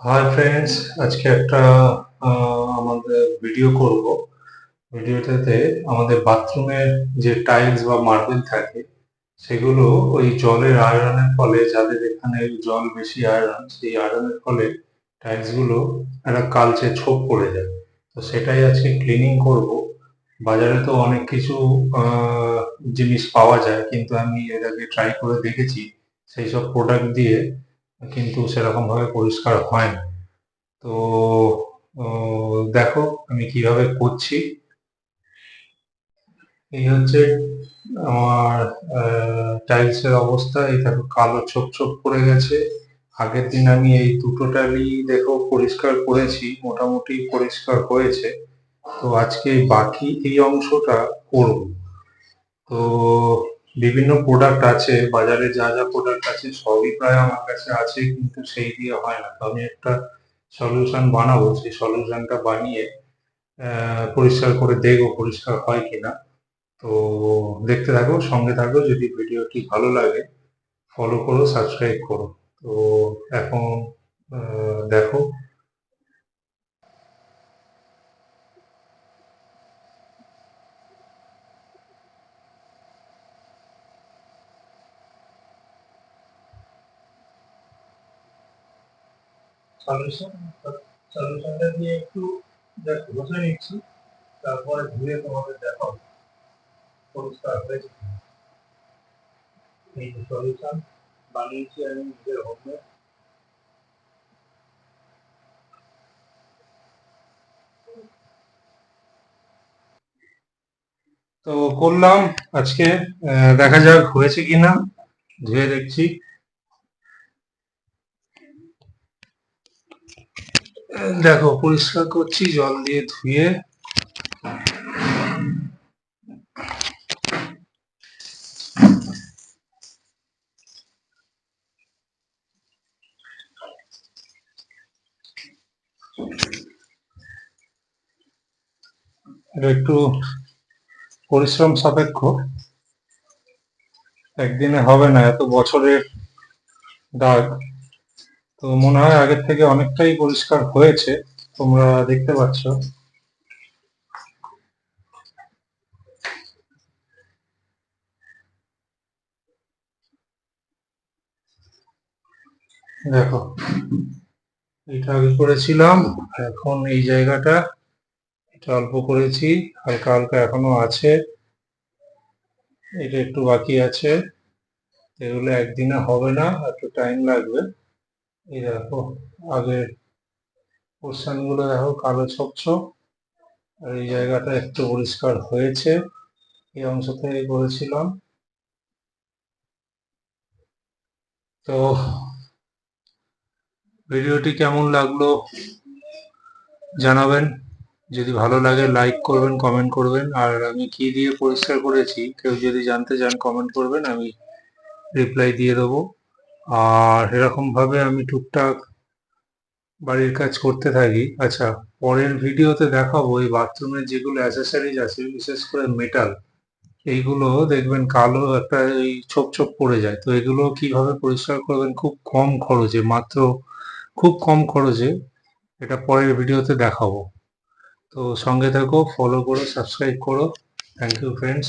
Hi friends আজকে একটা আমাদের ভিডিও করব। ভিডিওটাতে আমাদের বাথরুমের যে টাইলস বা মার্বেল থাকে, সেগুলো ওই জলের আয়রনের ফলে, যাদের এখানে জল বেশি আয়রন, সেই আয়রনের ফলে টাইলসগুলো একটা কালচে ছোপ পড়ে যায়। তো সেটাই আজকে ক্লিনিং করব। বাজারে তো অনেক কিছু জিনিস পাওয়া যায়, কিন্তু আমি এর আগে ট্রাই করে দেখেছি, সেই সব প্রোডাক্ট দিয়ে কিন্তু সেরকম ভাবে পরিষ্কার হয় না তো দেখো আমি কীভাবে করছি। এই হচ্ছে আমার টাইলস এর অবস্থা। এই দেখো কালো ছোপ ছোপ পড়ে গেছে। আগের দিন আমি এই দুটো টাইলই দেখো পরিষ্কার করেছি, মোটামুটি পরিষ্কার হয়েছে। তো আজকে বাকি এই অংশটা করব। তো বিভিন্ন প্রোডাক্ট আছে, বাজারে যা যা প্রোডাক্ট আছে সবই প্রায় আমার কাছে আছে, কিন্তু সেই দিয়ে হয় না। তো আমি একটা সলিউশন বানাবো, সেই সলিউশনটা বানিয়ে পরিষ্কার করে দেখব পরিষ্কার হয় কিনা। তো দেখতে থাকো, সঙ্গে থাকো, যদি ভিডিওটি ভালো লাগে ফলো করো সাবস্ক্রাইব করো। তো এখন দেখো সলিউশন সলিউশনটা দিয়ে একটু জাস্ট ঘষে নিচ্ছি, তারপরে ধুয়ে তোমাদের দেখাবো। পরিষ্কার হয়েছে এই যে সলিউশন বানিয়েছি আমি নিজের হোমে তো করলাম, আজকে দেখা যাক হয়েছে কিনা। ধুয়ে দেখছি। দেখো, পরিষ্কার করছি, জল দিয়ে ধুয়ে। একটু পরিশ্রম সাপেক্ষ। একদিনে হবে না, এত বছরের দাগ। তো মনে হয় আগের থেকে অনেকটাই পরিষ্কার হয়েছে, তোমরা দেখতে পাচ্ছ। দেখো, এটা আগে করেছিলাম, এখন এই জায়গাটা, এটা অল্প করেছি, হালকা হালকা এখনও আছে। এটা একটু বাকি আছে। এগুলো একদিনে হবে না, একটু টাইম লাগবে। এই দেখো আগের পোর্শনগুলো দেখো, কালো ছোপ আর এই জায়গাটা একটু পরিষ্কার হয়েছে, এই অংশ থেকে করেছিলাম তো ভিডিওটি কেমন লাগল জানাবেন। যদি ভালো লাগে লাইক করবেন কমেন্ট করবেন। আর আমি কি দিয়ে পরিষ্কার করেছি, কেউ যদি জানতে চান কমেন্ট করবেন, আমি রিপ্লাই দিয়ে দেবো। আর এরকম ভাবে আমি টুকটাক বাড়ির কাজ করতে থাকি। আচ্ছা পরের ভিডিওতে দেখাবো এই বাথরুমের যেগুলো অ্যাসেসারিজ আছে, বিশেষ করে মেটাল এইগুলো দেখবেন কালো একটা এই ছোপ ছোপ পড়ে যায়। তো এগুলো কীভাবে পরিষ্কার করবেন? খুব কম খরচে, মাত্র খুব কম খরচে এটা পরের ভিডিওতে দেখাবো। তো সঙ্গে থাকো ফলো করো সাবস্ক্রাইব করো। Thank you friends